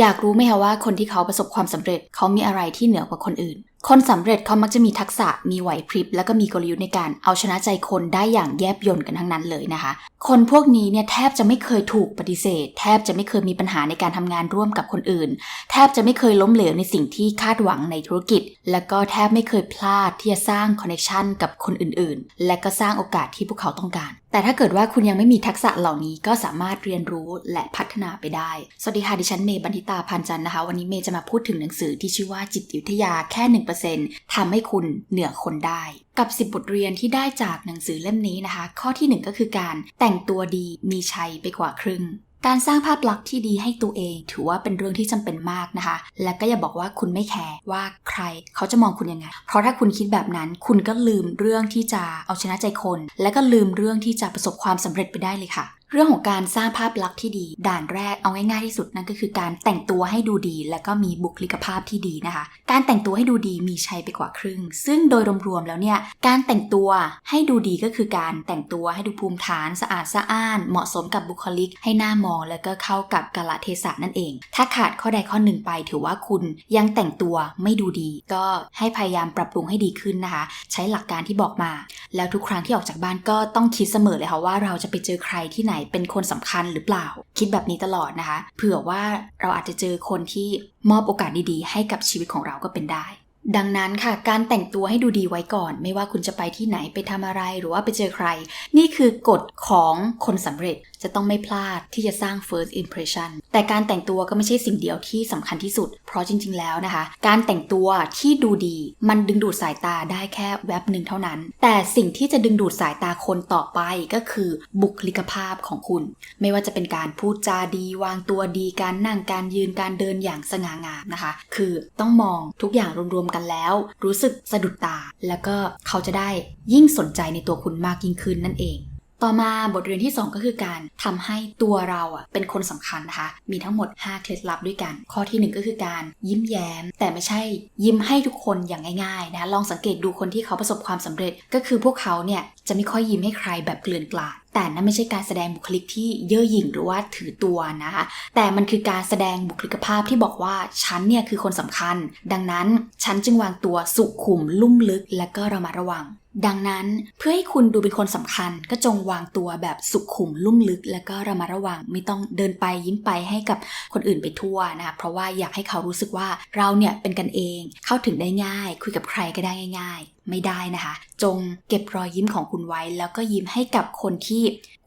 อยากรู้ไหมคะว่าคนที่เขาประสบความสำเร็จเขามีอะไรที่เหนือกว่าคนอื่น คนสำเร็จเขามักจะมีทักษะมีไหวพริบ แล้วก็มีกลยุทธ์ในการเอาชนะใจคนได้อย่างแยบยลกันทั้งนั้นเลยนะคะ คนพวกนี้เนี่ยแทบจะไม่เคยถูกปฏิเสธ แทบจะไม่เคยมีปัญหาในการทำงานร่วมกับคนอื่น แทบจะไม่เคยล้มเหลวในสิ่งที่คาดหวังในธุรกิจ และก็แทบไม่เคยพลาดที่จะสร้างคอนเนคชันกับคนอื่นๆ และก็สร้างโอกาสที่พวกเขาต้องการแต่ถ้าเกิดว่าคุณยังไม่มีทักษะเหล่านี้ก็สามารถเรียนรู้และพัฒนาไปได้ สวัสดีค่ะ ดิฉันเมย์บันทิตาพันจันนะคะ วันนี้เมย์จะมาพูดถึงหนังสือที่ชื่อว่าจิตวิทยาแค่ 1%ทำให้คุณเหนือคนได้ กับ 10 บทเรียนที่ได้จากหนังสือเล่มนี้นะคะ ข้อที่ 1 ก็คือการแต่งตัวดีมีชัยไปกว่าครึ่ง การสร้างภาพลักษณ์ที่ดีให้ตัวเอง ถือว่าเป็นเรื่องที่จำเป็นมากนะคะ และก็อย่าบอกว่าคุณไม่แคร์ว่าใครเขาจะมองคุณยังไง เพราะถ้าคุณคิดแบบนั้น คุณก็ลืมเรื่องที่จะเอาชนะใจคน และก็ลืมเรื่องที่จะประสบความสำเร็จไปได้เลยค่ะเรื่องของการสร้างภาพลักษณ์ที่ดี ด่านแรกเอาง่ายๆที่สุดนั่นก็คือการแต่งตัวให้ดูดี และก็มีบุคลิกภาพที่ดีนะคะ การแต่งตัวให้ดูดีมีชัยไปกว่าครึ่ง ซึ่งโดยรวมๆแล้วเนี่ยการแต่งตัวให้ดูดีก็คือการแต่งตัวให้ดูภูมิฐานสะอาดสะอ้าน เหมาะสมกับบุคลิก ให้หน้ามอง แล้วก็เข้ากับกาลเทศะนั่นเอง ถ้าขาดข้อใดข้อหนึ่งไป ถือว่าคุณยังแต่งตัวไม่ดูดี ก็ให้พยายามปรับปรุงให้ดีขึ้นนะคะ ใช้หลักการที่บอกมา แล้วทุกครั้งที่ออกจากบ้านก็ต้องคิดเสมอเลยค่ะว่าเราจะไปเจอใครที่ไหนเป็นคนสำคัญหรือเปล่า คิดแบบนี้ตลอดนะคะ เผื่อว่าเราอาจจะเจอคนที่มอบโอกาสดีๆ ให้กับชีวิตของเราก็เป็นได้ ดังนั้นค่ะ การแต่งตัวให้ดูดีไว้ก่อน ไม่ว่าคุณจะไปที่ไหนไปทำอะไรหรือว่าไปเจอใคร นี่คือกฎของคนสำเร็จจะต้องไม่พลาดที่จะสร้าง first impression แต่การแต่งตัวก็ไม่ใช่สิ่งเดียวที่สำคัญที่สุด เพราะจริง ๆ แล้วนะคะ การแต่งตัวที่ดูดี มันดึงดูดสายตาได้แค่แวบหนึ่งเท่านั้น แต่สิ่งที่จะดึงดูดสายตาคนต่อไปก็คือบุคลิกภาพของคุณ ไม่ว่าจะเป็นการพูดจาดี วางตัวดี การนั่ง การยืน การเดินอย่างสง่างามนะคะ คือต้องมองทุกอย่างรวมๆกันแล้ว รู้สึกสะดุดตา แล้วก็เขาจะได้ยิ่งสนใจในตัวคุณมากยิ่งขึ้นนั่นเอง ต่อมาบทเรียนที่ 2 ก็คือการทำให้ตัวเราอะเป็นคนสำคัญนะคะ มีทั้งหมด 5 เคล็ดลับด้วยกัน ข้อทีหนึ่1 ก็คือการยิ้มแย้ม แต่ไม่ใช่ยิ้มให้ทุกคนอย่างง่ายๆนะลองสังเกตดูคนที่เขาประสบความสำเร็จ ก็คือพวกเขาเนี่ยจะไม่ค่อยยิ้มให้ใครแบบเกลื่อนกลาดแต่นั่นไม่ใช่การแสดงบุคลิกที่เย่อหยิ่งหรือว่าถือตัวนะคะ แต่มันคือการแสดงบุคลิกภาพที่บอกว่าฉันเนี่ยคือคนสำคัญ ดังนั้นฉันจึงวางตัวสุขุมลุ่มลึกและก็ระมัดระวัง ดังนั้นเพื่อให้คุณดูเป็นคนสำคัญก็จงวางตัวแบบสุขุมลุ่มลึก และก็ระมัดระวังไม่ต้องเดินไปยิ้มไปให้กับคนอื่นไปทั่วนะคะเพราะว่าอยากให้เขารู้สึกว่าเราเนี่ยเป็นกันเองเข้าถึงได้ง่าย คุยกับใครก็ได้ง่าย ๆ ไม่ได้นะคะ จงเก็บรอยยิ้มของคุณไว้ แล้วก็ยิ้มให้กับคนที่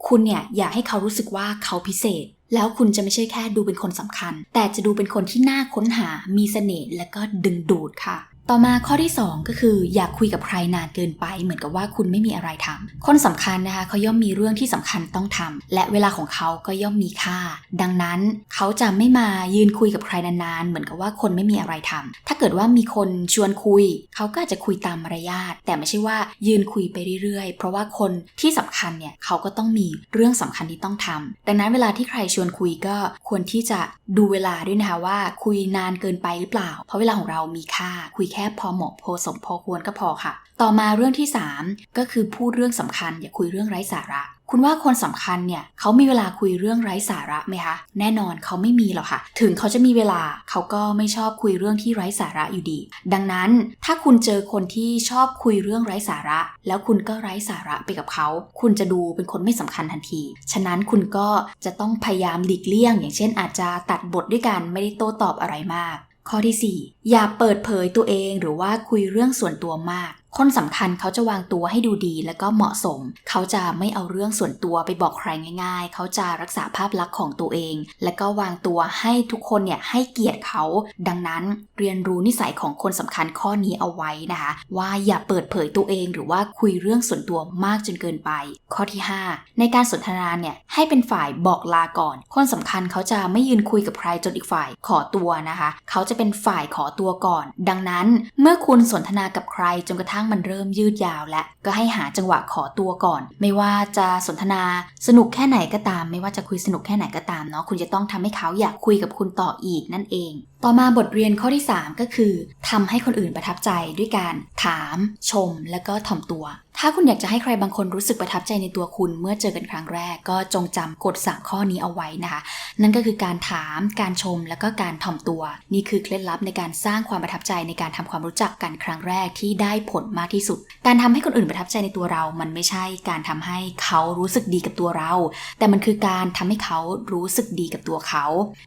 คุณเนี่ยอยากให้เขารู้สึกว่าเขาพิเศษแล้วคุณจะไม่ใช่แค่ดูเป็นคนสำคัญ แต่จะดูเป็นคนที่น่าค้นหา มีเสน่ห์และก็ดึงดูดค่ะ ต่อมาข้อที่ 2 ก็คือ อยากคุยกับใครนานเกินไป เหมือนกับว่าคุณไม่มีอะไรทำคนสำคัญนะคะเขาย่อมมีเรื่องที่สำคัญต้องทำและเวลาของเขาก็ย่อมมีค่า ดังนั้นเขาจะไม่มายืนคุยกับใครนานๆ เหมือนกับว่าคนไม่มีอะไรทำถ้าเกิดว่ามีคนชวนคุย เขาก็าจจะคุยตามมารยาทแต่ไม่ใช่ว่ายืนคุยไปเรื่อยๆ เพราะว่าคนที่สำคัญเนี่ยเขาก็ต้องมีเรื่องสำคัญที่ต้องทำดังนั้นเวลาที่ใครชวนคุยก็ควรที่จะดูเวลาด้วยนะคะว่าคุยนานเกินไปหรือเปล่า เพราะเวลาของเรามีค่าคุยแค่พอเหมาะพอสมพอควรก็พอค่ะ ต่อมาเรื่องที่ 3 ก็คือพูดเรื่องสำคัญ อย่าคุยเรื่องไร้สาระ คุณว่าคนสำคัญเนี่ยเขามีเวลาคุยเรื่องไร้สาระไหมคะ แน่นอนเขาไม่มีหรอกค่ะ ถึงเขาจะมีเวลาเขาก็ไม่ชอบคุยเรื่องที่ไร้สาระอยู่ดี ดังนั้นถ้าคุณเจอคนที่ชอบคุยเรื่องไร้สาระ แล้วคุณก็ไร้สาระไปกับเขา คุณจะดูเป็นคนไม่สำคัญทันที ฉะนั้นคุณก็จะต้องพยายามหลีกเลี่ยง อย่างเช่นอาจจะตัดบทด้วยกันไม่ได้โต้ตอบอะไรมาก ข้อที่ 4 อย่าเปิดเผยตัวเองหรือว่าคุยเรื่องส่วนตัวมาก คนสำคัญเขาจะวางตัวให้ดูดีและก็เหมาะสม เขาจะไม่เอาเรื่องส่วนตัวไปบอกใครง่าย ๆ เขาจะรักษาภาพลักษณ์ของตัวเอง และก็วางตัวให้ทุกคนเนี่ยให้เกียรติเขา ดังนั้นเรียนรู้นิสัยของคนสำคัญข้อนี้เอาไว้นะคะ ว่าอย่าเปิดเผยตัวเองหรือว่าคุยเรื่องส่วนตัวมากจนเกินไป ข้อที่ 5 ในการสนทนาเนี่ยให้เป็นฝ่ายบอกลาก่อน คนสำคัญเขาจะไม่ยืนคุยกับใครจนอีกฝ่ายขอตัวนะคะ เขาจะเป็นฝ่ายขอตัวก่อน ดังนั้นเมื่อคุณสนทนากับใครจนกระทั่งมันเริ่มยืดยาวและก็ให้หาจังหวะขอตัวก่อน ไม่ว่าจะสนทนาสนุกแค่ไหนก็ตาม ไม่ว่าจะคุยสนุกแค่ไหนก็ตามเนาะคุณจะต้องทำให้เขาอยากคุยกับคุณต่ออีกนั่นเอง ต่อมาบทเรียนข้อที่ 3 ก็คือทำให้คนอื่นประทับใจด้วยการถาม ชม และก็ถ่อมตัว ถ้าคุณอยากจะให้ใครบางคนรู้สึกประทับใจในตัวคุณเมื่อเจอกันครั้งแรก ก็จงจำกฎ3ข้อนี้เอาไว้นะคะ นั่นก็คือการถาม การชม แล้วก็การถ่อมตัว นี่คือเคล็ดลับในการสร้างความประทับใจในการทำความรู้จักกันครั้งแรกที่ได้ผลมากที่สุด การทำให้คนอื่นประทับใจในตัวเรา มันไม่ใช่การทำให้เขารู้สึกดีกับตัวเรา แต่มันคือการทำให้เขารู้สึกดีกับตัวเขา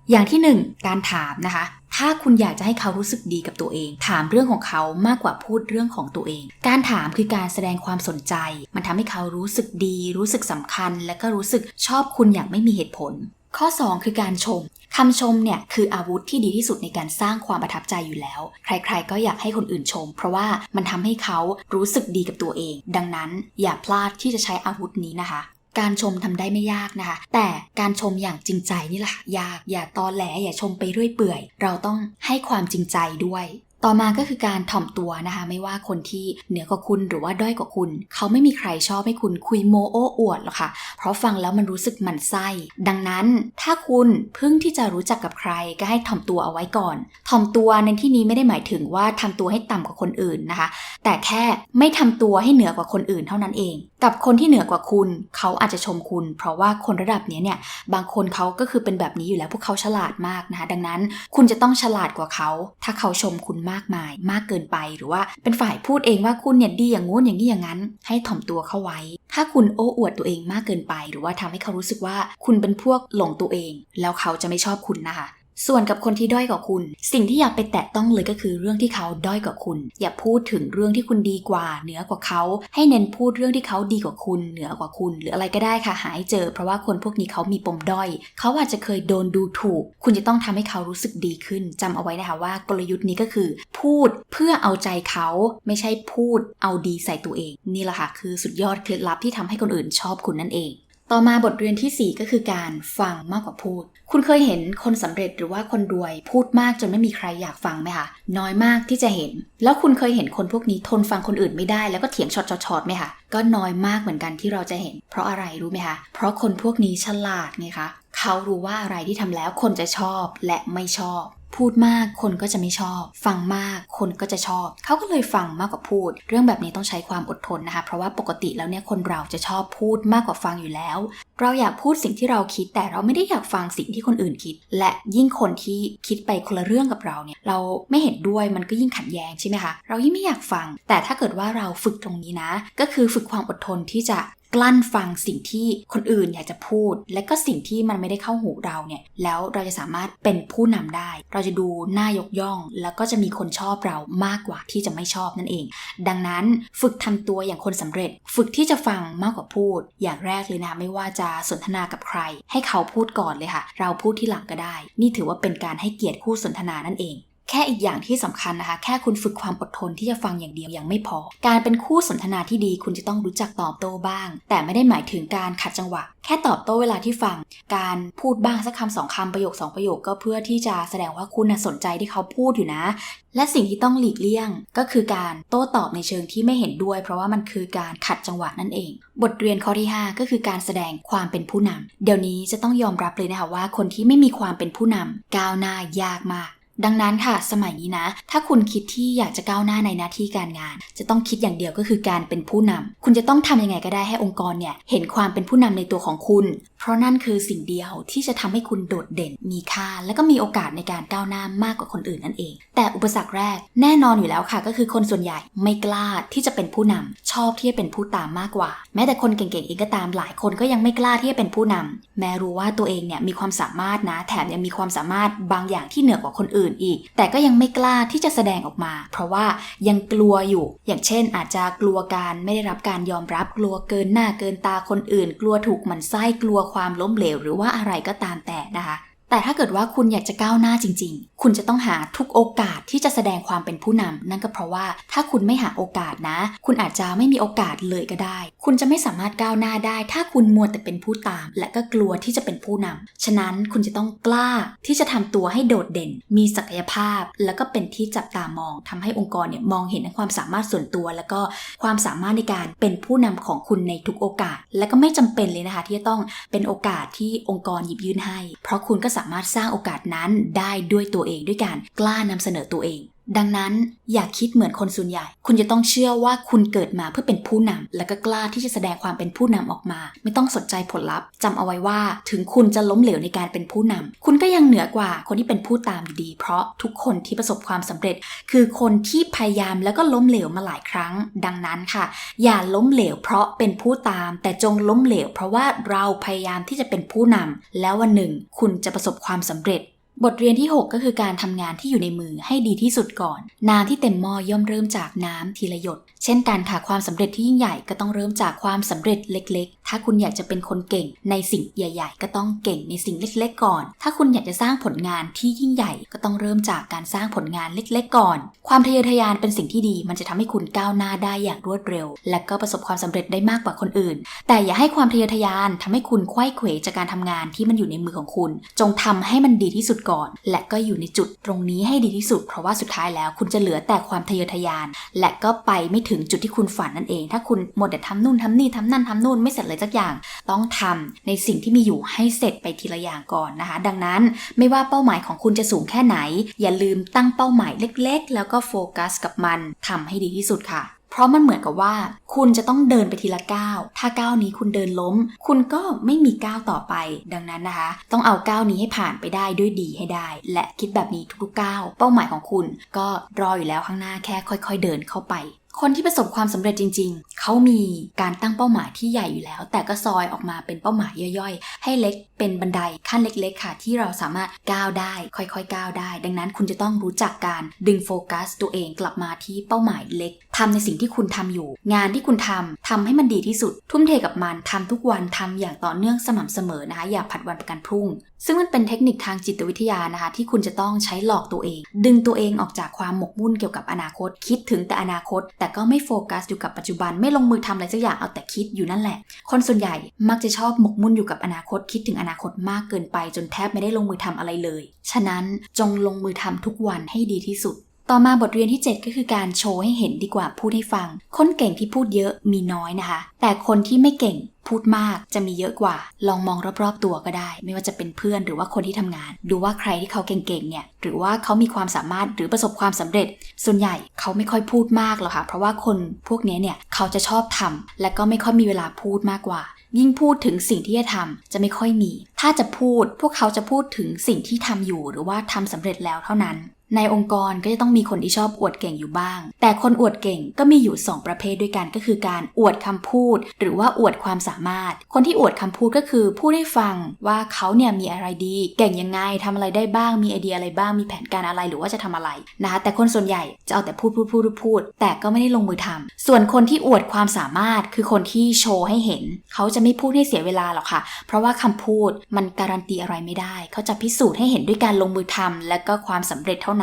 อย่างที่หนึ่งการถามนะคะ ถ้าคุณอยากจะให้เขารู้สึกดีกับตัวเอง ถามเรื่องของเขามากกว่าพูดเรื่องของตัวเอง การถามคือการแสดงความสนใจ มันทำให้เขารู้สึกดี รู้สึกสำคัญ และก็รู้สึกชอบคุณอย่างไม่มีเหตุผล ข้อ 2 คือการชมคำชมเนี่ยคืออาวุธที่ดีที่สุดในการสร้างความประทับใจอยู่แล้ว ใครๆ ก็อยากให้คนอื่นชม เพราะว่ามันทำให้เขารู้สึกดีกับตัวเอง ดังนั้นอย่าพลาดที่จะใช้อาวุธนี้นะคะ การชมทำได้ไม่ยากนะคะ แต่การชมอย่างจริงใจนี่แหละยากอย่าตอแหลอย่าชมไปเรื่อยเปื่อย เราต้องให้ความจริงใจด้วย ต่อมาก็คือการถ่อมตัวนะคะ ไม่ว่าคนที่เหนือกว่าคุณหรือว่าด้อยกว่าคุณ เขาไม่มีใครชอบให้คุณคุยโมโอ้อวดหรอกค่ะ เพราะฟังแล้วมันรู้สึกหมันไส้ ดังนั้นถ้าคุณเพิ่งที่จะรู้จักกับใครก็ให้ถ่อมตัวเอาไว้ก่อน ถ่อมตัวในที่นี้ไม่ได้หมายถึงว่าทำตัวให้ต่ำกว่าคนอื่นนะคะ แต่แค่ไม่ทำตัวให้เหนือกว่าคนอื่นเท่านั้นเอง กับคนที่เหนือกว่าคุณเขาอาจจะชมคุณ เพราะว่าคนระดับนี้เนี่ยบางคนเขาก็คือเป็นแบบนี้อยู่แล้วพวกเขาฉลาดมากนะคะ ดังนั้นคุณจะต้องฉลาดกว่าเขา ถ้าเขาชมคุณมากมาย มากเกินไปหรือว่าเป็นฝ่ายพูดเองว่าคุณเนี่ยดีอย่างงู้นอย่างนี้อย่างนั้น ให้ถ่อมตัวเข้าไว้ ถ้าคุณโอ้อวดตัวเองมากเกินไป หรือว่าทำให้เขารู้สึกว่าคุณเป็นพวกหลงตัวเอง แล้วเขาจะไม่ชอบคุณนะคะ ส่วนกับคนที่ด้อยกว่าคุณ สิ่งที่อย่าไปแตะต้องเลยก็คือเรื่องที่เขาด้อยกว่าคุณ อย่าพูดถึงเรื่องที่คุณดีกว่า เหนือกว่าเขา ให้เน้นพูดเรื่องที่เขาดีกว่าคุณ เหนือกว่าคุณ หรืออะไรก็ได้ค่ะหาให้เจอ เพราะว่าคนพวกนี้เขามีปมด้อย เขาอาจจะเคยโดนดูถูก คุณจะต้องทำให้เขารู้สึกดีขึ้นจำเอาไว้นะคะว่ากลยุทธ์นี้ก็คือ พูดเพื่อเอาใจเขาไม่ใช่พูด เอาดีใส่ตัวเอง นี่แหละค่ะคือสุดยอดเคล็ดลับที่ทำให้คนอื่นชอบคุณนั่นเอง ต่อมาบทเรียนที่ 4 ก็คือการฟังมากกว่าพูด คุณเคยเห็นคนสำเร็จหรือว่าคนรวยพูดมากจนไม่มีใครอยากฟังไหมคะน้อยมากที่จะเห็น แล้วคุณเคยเห็นคนพวกนี้ทนฟังคนอื่นไม่ได้แล้วก็เถียงช็อตๆไหมคะก็น้อยมากเหมือนกันที่เราจะเห็น เพราะอะไรรู้ไหมคะเพราะคนพวกนี้ฉลาดไงคะ เขารู้ว่าอะไรที่ทำแล้วคนจะชอบและไม่ชอบ พูดมากคนก็จะไม่ชอบ ฟังมากคนก็จะชอบ เขาก็เลยฟังมากกว่าพูด เรื่องแบบนี้ต้องใช้ความอดทนนะคะ เพราะว่าปกติแล้วเนี่ยคนเราจะชอบพูดมากกว่าฟังอยู่แล้ว เราอยากพูดสิ่งที่เราคิด แต่เราไม่ได้อยากฟังสิ่งที่คนอื่นคิด และยิ่งคนที่คิดไปคนละเรื่องกับเราเนี่ย เราไม่เห็นด้วยมันก็ยิ่งขัดแย้งใช่ไหมคะ เรายิ่งไม่อยากฟัง แต่ถ้าเกิดว่าเราฝึกตรงนี้นะ ก็คือฝึกความอดทนที่จะ กลั้นฟังสิ่งที่คนอื่นอยากจะพูด และก็สิ่งที่มันไม่ได้เข้าหูเราเนี่ยแล้วเราจะสามารถเป็นผู้นำได้ เราจะดูน่ายกย่อง แล้วก็จะมีคนชอบเรามากกว่าที่จะไม่ชอบนั่นเอง ดังนั้นฝึกทำตัวอย่างคนสำเร็จ ฝึกที่จะฟังมากกว่าพูด อย่างแรกเลยนะไม่ว่าจะสนทนากับใคร ให้เขาพูดก่อนเลยค่ะ เราพูดที่หลังก็ได้ นี่ถือว่าเป็นการให้เกียรติคู่สนทนานั่นเอง แค่อีกอย่างที่สำคัญนะคะ แค่คุณฝึกความอดทนที่จะฟังอย่างเดียวยังไม่พอ การเป็นคู่สนทนาที่ดีคุณจะต้องรู้จักตอบโต้บ้าง แต่ไม่ได้หมายถึงการขัดจังหวะ แค่ตอบโต้เวลาที่ฟัง การพูดบ้างสักคำสองคำประโยคสองประโยคก็เพื่อที่จะแสดงว่าคุณน่ะสนใจที่เขาพูดอยู่นะ และสิ่งที่ต้องหลีกเลี่ยง ก็คือการโต้ตอบในเชิงที่ไม่เห็นด้วย เพราะว่ามันคือการขัดจังหวะนั่นเอง บทเรียนข้อที่ 5 ก็คือการแสดงความเป็นผู้นำเดี๋ยวนี้จะต้องยอมรับเลยนะคะว่าคนที่ไม่มีความเป็นผู้นำก้าวหน้ายากมาก ดังนั้นค่ะ สมัยนี้นะ ถ้าคุณคิดที่อยากจะก้าวหน้าในหน้าที่การงาน จะต้องคิดอย่างเดียวก็คือการเป็นผู้นำคุณจะต้องทำยังไงก็ได้ให้องค์กรเนี่ยเห็นความเป็นผู้นำในตัวของคุณ เพราะนั่นคือสิ่งเดียวที่จะทำให้คุณโดดเด่น มีค่า และก็มีโอกาสในการก้าวหน้ามากกว่าคนอื่นนั่นเอง แต่อุปสรรคแรกแน่นอนอยู่แล้วค่ะ ก็คือคนส่วนใหญ่ไม่กล้าที่จะเป็นผู้นำชอบที่จะเป็นผู้ตามมากกว่า แม้แต่คนเก่งๆเองก็ตามหลายคนก็ยังไม่กล้าที่จะเป็นผู้นำแม้รู้ว่าตัวเองเนี่ยมีความสามารถนะ แถมยังมีความสามารถบางอย่างที่เหนือกว่าคนอื่นอีก แต่ก็ยังไม่กล้าที่จะแสดงออกมา เพราะว่ายังกลัวอยู่ อย่างเช่น อาจจะกลัวการไม่ได้รับการยอมรับกลัวเกินหน้าเกินตาคนอื่น กลัวถูกหมันไส้กลัวความล้มเหลวหรือว่าอะไรก็ตามแต่นะคะ แต่ถ้าเกิดว่าคุณอยากจะก้าวหน้าจริง ๆ คุณจะต้องหาทุกโอกาสที่จะแสดงความเป็นผู้นำนั่นก็เพราะว่าถ้าคุณไม่หาโอกาสนะ คุณอาจจะไม่มีโอกาสเลยก็ได้ คุณจะไม่สามารถก้าวหน้าได้ ถ้าคุณมัวแต่เป็นผู้ตาม และก็กลัวที่จะเป็นผู้นำฉะนั้นคุณจะต้องกล้าที่จะทำตัวให้โดดเด่น มีศักยภาพ แล้วก็เป็นที่จับตามองทำให้องค์กรเนี่ยมองเห็นความสามารถส่วนตัว แล้วก็ความสามารถในการเป็นผู้นำของคุณในทุกโอกาส และก็ไม่จำเป็นเลยนะคะ ที่จะต้องเป็นโอกาสที่องค์กรหยิบยื่นให้ เพราะคุณก็สาามารถสร้างโอกาสนั้นได้ด้วยตัวเองด้วยการกล้านำเสนอตัวเอง ดังนั้นอย่าคิดเหมือนคนส่วนใหญ่ คุณจะต้องเชื่อว่าคุณเกิดมาเพื่อเป็นผู้นำและก็กล้าที่จะแสดงความเป็นผู้นำออกมา ไม่ต้องสนใจผลลัพธ์จำเอาไว้ว่า ถึงคุณจะล้มเหลวในการเป็นผู้นำคุณก็ยังเหนือกว่าคนที่เป็นผู้ตามอยู่ดี เพราะทุกคนที่ประสบความสำเร็จ คือคนที่พยายามแล้วก็ล้มเหลวมาหลายครั้ง ดังนั้นค่ะ อย่าล้มเหลวเพราะเป็นผู้ตาม แต่จงล้มเหลว เพราะว่าเราพยายามที่จะเป็นผู้นำแล้ววันหนึ่ง คุณจะประสบความสำเร็จ บทเรียนที่ 6 ก็คือการทำงานที่อยู่ในมือให้ดีที่สุดก่อน น้ำที่เต็มหม้อย่อมเริ่มจากน้ำทีละหยด เช่นกันค่ะความสำเร็จที่ยิ่งใหญ่ก็ต้องเริ่มจากความสำเร็จเล็ก ๆ ถ้าคุณอยากจะเป็นคนเก่งในสิ่งใหญ่ ๆ ก็ต้องเก่งในสิ่งเล็ก ๆ ก่อน ถ้าคุณอยากจะสร้างผลงานที่ยิ่งใหญ่ ก็ต้องเริ่มจากการสร้างผลงานเล็ก ๆ ก่อน ความทะเยอทะยานเป็นสิ่งที่ดี มันจะทำให้คุณก้าวหน้าได้อย่างรวดเร็ว และก็ประสบความสำเร็จได้มากกว่าคนอื่น แต่อย่าให้ความทะเยอทะยานทำให้คุณไขว้เขวจากการทำงานที่มันอยู่ในมือของคุณ จงทำให้มันดีที่สุดก่อน และก็อยู่ในจุดตรงนี้ให้ดีที่สุด เพราะว่าสุดท้ายแล้วคุณจะเหลือแต่ความทะเยอทะยาน และก็ไปไม่ถึงจุดที่คุณฝันนั่นเอง ถ้าคุณหมดแต่ทำนู่นทำนี่ทำนั่นทำนู่นไม่เสร็จเลยสักอย่าง ต้องทำในสิ่งที่มีอยู่ให้เสร็จไปทีละอย่างก่อนนะคะ ดังนั้นไม่ว่าเป้าหมายของคุณจะสูงแค่ไหน อย่าลืมตั้งเป้าหมายเล็ก ๆ แล้วก็โฟกัสกับมันทำให้ดีที่สุดค่ะ เพราะมันเหมือนกับว่า คุณจะต้องเดินไปทีละก้าวถ้าก้าวนี้คุณเดินล้ม คุณก็ไม่มีก้าวต่อไป ดังนั้นนะคะ ต้องเอาก้าวนี้ให้ผ่านไปได้ด้วยดีให้ได้ และคิดแบบนี้ทุกๆก้าวเป้าหมายของคุณ ก็รออยู่แล้วข้างหน้าแค่ค่อย ๆ เดินเข้าไป คนที่ประสบความสำเร็จจริง ๆ เขามีการตั้งเป้าหมายที่ใหญ่อยู่แล้ว แต่ก็ซอยออกมาเป็นเป้าหมายย่อยๆ ให้เล็กเป็นบันไดขั้นเล็ก ๆ ค่ะ ที่เราสามารถก้าวได้ ค่อยๆ ก้าวได้ ดังนั้นคุณจะต้องรู้จักการดึงโฟกัส ตัวเองกลับมาที่เป้าหมายเล็กทำในสิ่งที่คุณทำอยู่ งานที่คุณทำทำให้มันดีที่สุด ทุ่มเทกับมันทำทุกวันทำอย่างต่อเนื่องสม่ำเสมอนะคะอย่าผัดวันประกันพรุ่ง ซึ่งมันเป็นเทคนิคทางจิตวิทยานะคะ ที่คุณจะต้องใช้หลอกตัวเอง ดึงตัวเองออกจากความหมกมุ่นเกี่ยวกับอนาคต คิดถึงแต่อนาคต แต่ก็ไม่โฟกัสอยู่กับปัจจุบันไม่ลงมือทำอะไรสักอย่างเอาแต่คิดอยู่นั่นแหละ คนส่วนใหญ่มักจะชอบหมกมุ่นอยู่กับอนาคต คิดถึงอนาคตมากเกินไป จนแทบไม่ได้ลงมือทำอะไรเลย ฉะนั้นจงลงมือทำทุกวันให้ดีที่สุด ต่อมาบทเรียนที่ 7 ก็คือการโชว์ให้เห็นดีกว่าพูดให้ฟัง คนเก่งที่พูดเยอะมีน้อยนะคะ แต่คนที่ไม่เก่งพูดมากจะมีเยอะกว่า ลองมองรอบๆตัวก็ได้ ไม่ว่าจะเป็นเพื่อนหรือว่าคนที่ทำงาน ดูว่าใครที่เขาเก่งๆเนี่ยหรือว่าเขามีความสามารถหรือประสบความสำเร็จ ส่วนใหญ่เขาไม่ค่อยพูดมากหรอกค่ะ เพราะว่าคนพวกนี้เนี่ยเขาจะชอบทำและก็ไม่ค่อยมีเวลาพูดมากกว่า ยิ่งพูดถึงสิ่งที่จะทำจะไม่ค่อยมี ถ้าจะพูดพวกเขาจะพูดถึงสิ่งที่ทำอยู่ หรือว่าทำสำเร็จแล้วเท่านั้น ในองค์กรก็จะต้องมีคนที่ชอบอวดเก่งอยู่บ้าง แต่คนอวดเก่งก็มีอยู่ 2 ประเภทด้วยกันก็คือการอวดคำพูด หรือว่าอวดความสามารถ คนที่อวดคำพูดก็คือพูดให้ฟังว่าเขาเนี่ยมีอะไรดี เก่งยังไงทำอะไรได้บ้างมีไอเดียอะไรบ้างมีแผนการอะไรหรือว่าจะทำอะไรนะคะแต่คนส่วนใหญ่จะเอาแต่พูดพูดพูดพูด แต่ก็ไม่ได้ลงมือทำส่วนคนที่อวดความสามารถคือคนที่โชว์ให้เห็น เขาจะไม่พูดให้เสียเวลาหรอกค่ะ เพราะว่าคำพูดมันการันตีอะไรไม่ได้ เขาจะพิสูจน์ให้เห็นด้วยการลงมือทำและก็ความสำเร็จเท่านั้น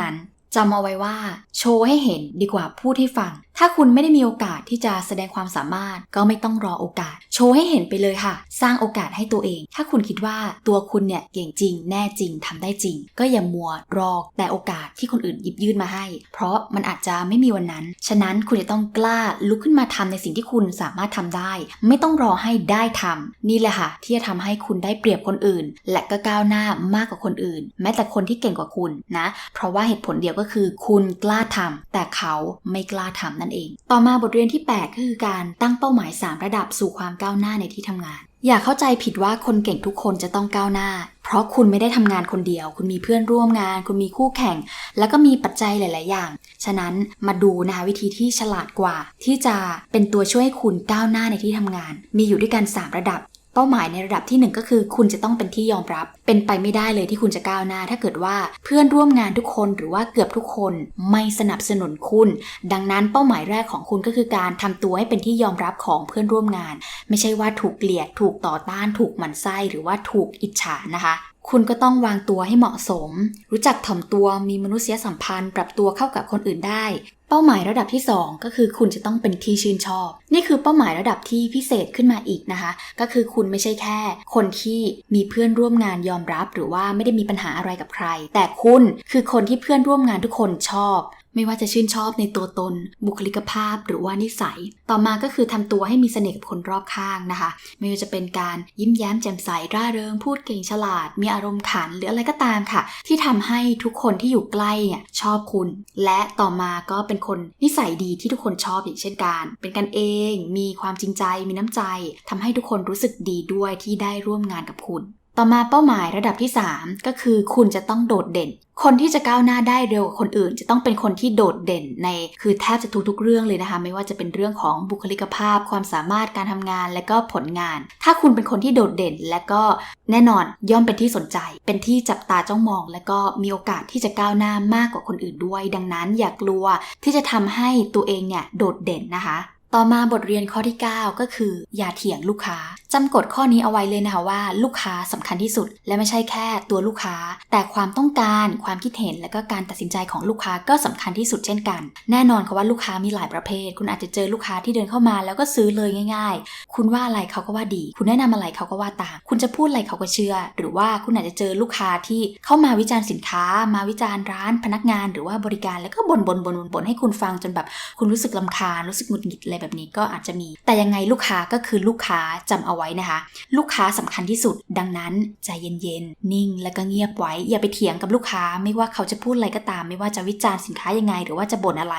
จำเอาไว้ว่า โชว์ให้เห็นดีกว่าพูดให้ฟัง ถ้าคุณไม่ได้มีโอกาสที่จะแสดงความสามารถ ก็ไม่ต้องรอโอกาส โชว์ให้เห็นไปเลยค่ะ สร้างโอกาสให้ตัวเอง ถ้าคุณคิดว่าตัวคุณเนี่ยเก่งจริง แน่จริงทำได้จริง ก็อย่ามัวรอแต่โอกาสที่คนอื่นหยิบยื่นมาให้ เพราะมันอาจจะไม่มีวันนั้น ฉะนั้นคุณจะต้องกล้าลุกขึ้นมาทำในสิ่งที่คุณสามารถทำได้ ไม่ต้องรอให้ได้ทำนี่แหละค่ะ ที่จะทำให้คุณได้เปรียบคนอื่น และก็ก้าวหน้ามากกว่าคนอื่น แม้แต่คนที่เก่งกว่าคุณนะ เพราะว่าเหตุผลเดียวก็คือ คุณกล้าทำแต่เขาไม่กล้าทำนั่นเอง ต่อมาบทเรียนที่ 8 ก็คือการตั้งเป้าหมาย 3 ระดับสู่ความก้าวหน้าในที่ทำงาน อย่าเข้าใจผิดว่าคนเก่งทุกคนจะต้องก้าวหน้า เพราะคุณไม่ได้ทำงานคนเดียว คุณมีเพื่อนร่วมงาน คุณมีคู่แข่ง แล้วก็มีปัจจัยหลาย ๆ อย่าง ฉะนั้นมาดูนะคะวิธีที่ฉลาดกว่า ที่จะเป็นตัวช่วยให้คุณก้าวหน้าในที่ทำงาน มีอยู่ด้วยกัน 3 ระดับ เป้าหมายในระดับที่ 1 ก็คือคุณจะต้องเป็นที่ยอมรับ เป็นไปไม่ได้เลยที่คุณจะก้าวหน้า ถ้าเกิดว่าเพื่อนร่วมงานทุกคนหรือว่าเกือบทุกคนไม่สนับสนุนคุณ ดังนั้นเป้าหมายแรกของคุณก็คือการทำตัวให้เป็นที่ยอมรับของเพื่อนร่วมงาน ไม่ใช่ว่าถูกเกลียด ถูกต่อต้าน ถูกหมั่นไส้หรือว่าถูกอิจฉานะคะ คุณก็ต้องวางตัวให้เหมาะสม รู้จักถ่อมตัวมีมนุษยสัมพันธ์ ปรับตัวเข้ากับคนอื่นได้ เป้าหมายระดับที่ 2 ก็คือคุณจะต้องเป็นที่ชื่นชอบ นี่คือเป้าหมายระดับที่พิเศษขึ้นมาอีกนะคะ ก็คือคุณไม่ใช่แค่ คนที่มีเพื่อนร่วมงานยอมรับ หรือว่าไม่ได้มีปัญหาอะไรกับใคร แต่คุณคือคนที่เพื่อนร่วมงานทุกคนชอบ ไม่ว่าจะชื่นชอบในตัวตน บุคลิกภาพหรือว่านิสัย ต่อมาก็คือทำตัวให้มีเสน่ห์กับคนรอบข้างนะคะ ไม่ว่าจะเป็นการยิ้มแย้มแจ่มใสร่าเริง พูดเก่งฉลาด มีอารมณ์ขันหรืออะไรก็ตามค่ะ ที่ทำให้ทุกคนที่อยู่ใกล้เนี่ยชอบคุณ และต่อมาก็เป็นคนนิสัยดีที่ทุกคนชอบอย่างเช่นกันเป็นกันเอง มีความจริงใจ มีน้ำใจทำให้ทุกคนรู้สึกดีด้วยที่ได้ร่วมงานกับคุณ ต่อมาเป้าหมายระดับที่ 3 ก็คือคุณจะต้องโดดเด่น คนที่จะก้าวหน้าได้เร็วกว่าคนอื่น จะต้องเป็นคนที่โดดเด่นในคือแทบจะทุกๆเรื่องเลยนะคะ ไม่ว่าจะเป็นเรื่องของบุคลิกภาพ ความสามารถการทำงาน และก็ผลงาน ถ้าคุณเป็นคนที่โดดเด่น และก็แน่นอนย่อมเป็นที่สนใจ เป็นที่จับตาจ้องมอง และก็มีโอกาสที่จะก้าวหน้ามากกว่าคนอื่นด้วย ดังนั้นอย่ากลัวที่จะทำให้ตัวเองเนี่ยโดดเด่นนะคะ ต่อมาบทเรียนข้อที่ 9 ก็คือ อย่าเถียงลูกค้าจำกฎข้อนี้เอาไว้เลยนะคะว่า ลูกค้าสำคัญที่สุด และไม่ใช่แค่ตัวลูกค้า แต่ความต้องการความคิดเห็นและก็การตัดสินใจของลูกค้าก็สำคัญที่สุดเช่นกัน แน่นอนค่ะว่าลูกค้ามีหลายประเภท คุณอาจจะเจอลูกค้าที่เดินเข้ามาแล้วก็ซื้อเลยง่าย ๆ คุณว่าอะไรเขาก็ว่าดี คุณแนะนำอะไรเขาก็ว่าตาม คุณจะพูดอะไรเขาก็เชื่อ หรือว่าคุณอาจจะเจอลูกค้าที่เข้ามาวิจารณ์สินค้า มาวิจารณ์ร้านพนักงาน หรือว่าบริการแล้วก็บ่นบ่นบ่นบ่นให้คุณฟังจนแบบคุณรู้สึกลำคาญรู้สึกหงุดหงิดอะไรแบบนี้ก็อาจจะมี แต่ยังไงลูกค้าก็คือลูกค้าจำเอาไว้นะคะ ลูกค้าสำคัญที่สุด ดังนั้นใจเย็นๆ นิ่งแล้วก็เงียบไว้ อย่าไปเถียงกับลูกค้า ไม่ว่าเขาจะพูดอะไรก็ตาม ไม่ว่าจะวิจารณ์สินค้ายังไง หรือว่าจะบ่นอะไร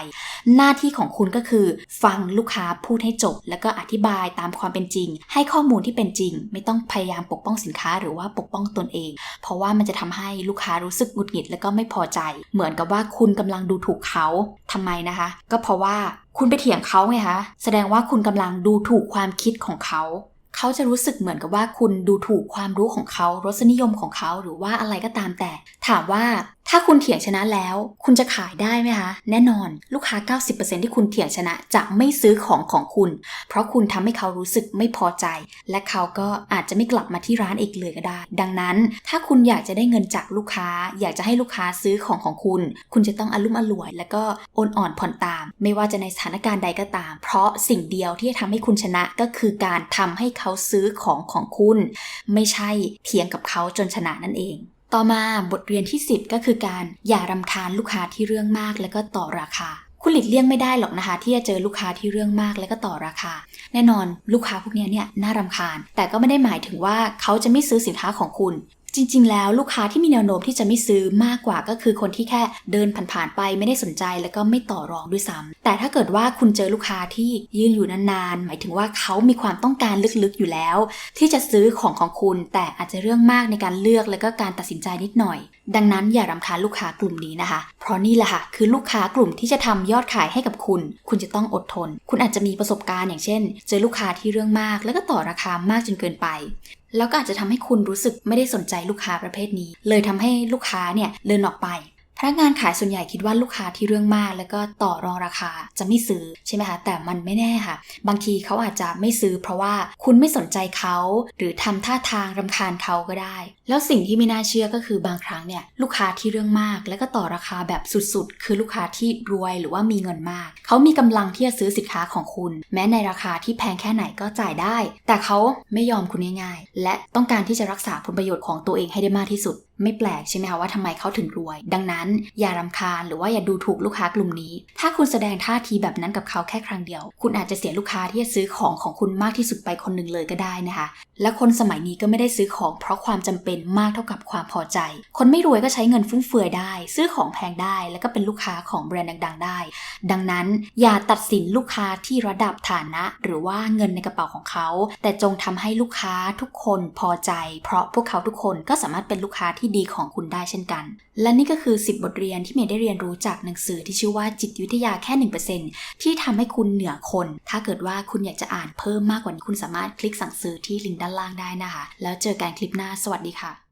หน้าที่ของคุณก็คือ ฟังลูกค้าพูดให้จบ แล้วก็อธิบายตามความเป็นจริง ให้ข้อมูลที่เป็นจริง ไม่ต้องพยายามปกป้องสินค้าหรือว่าปกป้องตนเอง เพราะว่ามันจะทำให้ลูกค้ารู้สึกหงุดหงิดแล้วก็ไม่พอใจ เหมือนกับว่าคุณกำลังดูถูกเขาทำไมนะคะ ก็เพราะว่า คุณไปเถียงเขาไงคะแสดงว่าคุณกำลังดูถูกความคิดของเขา เขาจะรู้สึกเหมือนกับว่าคุณดูถูกความรู้ของเขารสนิยมของเขาหรือว่าอะไรก็ตามแต่ ถามว่าถ้าคุณเถียงชนะแล้ว คุณจะขายได้ไหมคะ แน่นอนลูกค้า 90%ที่คุณเถียงชนะจะไม่ซื้อของของคุณ เพราะคุณทำให้เขารู้สึกไม่พอใจ และเขาก็อาจจะไม่กลับมาที่ร้านอีกเลยก็ได้ ดังนั้น ถ้าคุณอยากจะได้เงินจากลูกค้า อยากจะให้ลูกค้าซื้อของของคุณ คุณจะต้องอารมอร่วย แล้วก็โอนอ่อนผ่อนตาม ไม่ว่าจะในสถานการณ์ใดก็ตาม เพราะสิ่งเดียวที่จะทำให้คุณชนะก็คือการทำให้เขาซื้อของของคุณ ไม่ใช่เถียงกับเขาจนชนะนั่นเอง ต่อมาบทเรียนที่ 10 ก็คือการอย่ารำคาญลูกค้าที่เรื่องมากแล้วก็ต่อราคา คุณหลีกเลี่ยงไม่ได้หรอกนะคะ ที่จะเจอลูกค้าที่เรื่องมากแล้วก็ต่อราคา แน่นอนลูกค้าพวกนี้เนี่ยน่ารำคาญ แต่ก็ไม่ได้หมายถึงว่าเขาจะไม่ซื้อสินค้าของคุณ จริง ๆ แล้วลูกค้าที่มีแนวโน้มที่จะไม่ซื้อมากกว่าก็คือคนที่แค่เดินผ่านๆไปไม่ได้สนใจแล้วก็ไม่ต่อรองด้วยซ้ำแต่ถ้าเกิดว่าคุณเจอลูกค้าที่ยืนอยู่นานๆ หมายถึงว่าเขามีความต้องการลึกๆอยู่แล้ว ที่จะซื้อของของคุณ แต่อาจจะเรื่องมากในการเลือกแล้วก็การตัดสินใจนิดหน่อย ดังนั้นอย่ารำคาญลูกค้ากลุ่มนี้นะคะ เพราะนี่แหละค่ะคือลูกค้ากลุ่มที่จะทำยอดขายให้กับคุณ คุณจะต้องอดทน คุณอาจจะมีประสบการณ์อย่างเช่น เจอลูกค้าที่เรื่องมาก แล้วก็ต่อราคามากจนเกินไป แล้วก็อาจจะทำให้คุณรู้สึกไม่ได้สนใจลูกค้าประเภทนี้ เลยทำให้ลูกค้าเนี่ยเดินออกไป นักงานขายส่วนใหญ่คิดว่าลูกค้าที่เรื่องมาก แล้วก็ต่อรองราคาจะไม่ซื้อใช่ไหมคะแต่มันไม่แน่ค่ะ บางทีเขาอาจจะไม่ซื้อ เพราะว่าคุณไม่สนใจเขาหรือทำท่าทางรำคาญเขาก็ได้ แล้วสิ่งที่ไม่น่าเชื่อก็คือบางครั้งเนี่ยลูกค้าที่เรื่องมาก แล้วก็ต่อราคาแบบสุดๆ คือลูกค้าที่รวยหรือว่ามีเงินมาก เขามีกำลังที่จะซื้อสินค้าของคุณ แม้ในราคาที่แพงแค่ไหนก็จ่ายได้ แต่เขาไม่ยอมคุณง่ายๆ และต้องการที่จะรักษาผลประโยชน์ของตัวเองให้ได้มากที่สุด ไม่แปลกใช่ไหมคะว่าทำไมเขาถึงรวย ดังนั้น อย่ารำคาญหรือว่าอย่าดูถูกลูกค้ากลุ่มนี้ ถ้าคุณแสดงท่าทีแบบนั้นกับเขาแค่ครั้งเดียว คุณอาจจะเสียลูกค้าที่จะซื้อของของคุณมากที่สุดไปคนหนึ่งเลยก็ได้นะคะ และคนสมัยนี้ก็ไม่ได้ซื้อของเพราะความจำเป็นมากเท่ากับความพอใจ คนไม่รวยก็ใช้เงินฟุ่มเฟือยได้ ซื้อของแพงได้ แล้วก็เป็นลูกค้าของแบรนด์ดัง ๆ ได้ ดังนั้นอย่าตัดสินลูกค้าที่ระดับฐานะ หรือว่าเงินในกระเป๋าของเขา แต่จงทำให้ลูกค้าทุกคนพอใจ เพราะพวกเขาทุกคนก็สามารถเป็นลูกค้าที่ดีของคุณได้เช่นกัน และนี่ก็คือ 10 บทเรียนที่เมย์ได้เรียนรู้จากหนังสือที่ชื่อว่าจิตวิทยาแค่ 1%ที่ทำให้คุณเหนือคน ถ้าเกิดว่าคุณอยากจะอ่านเพิ่มมากกว่านี้คุณสามารถคลิกสั่งซื้อที่ลิงก์ด้านล่างได้นะคะ แล้วเจอกันคลิปหน้าสวัสดีค่ะ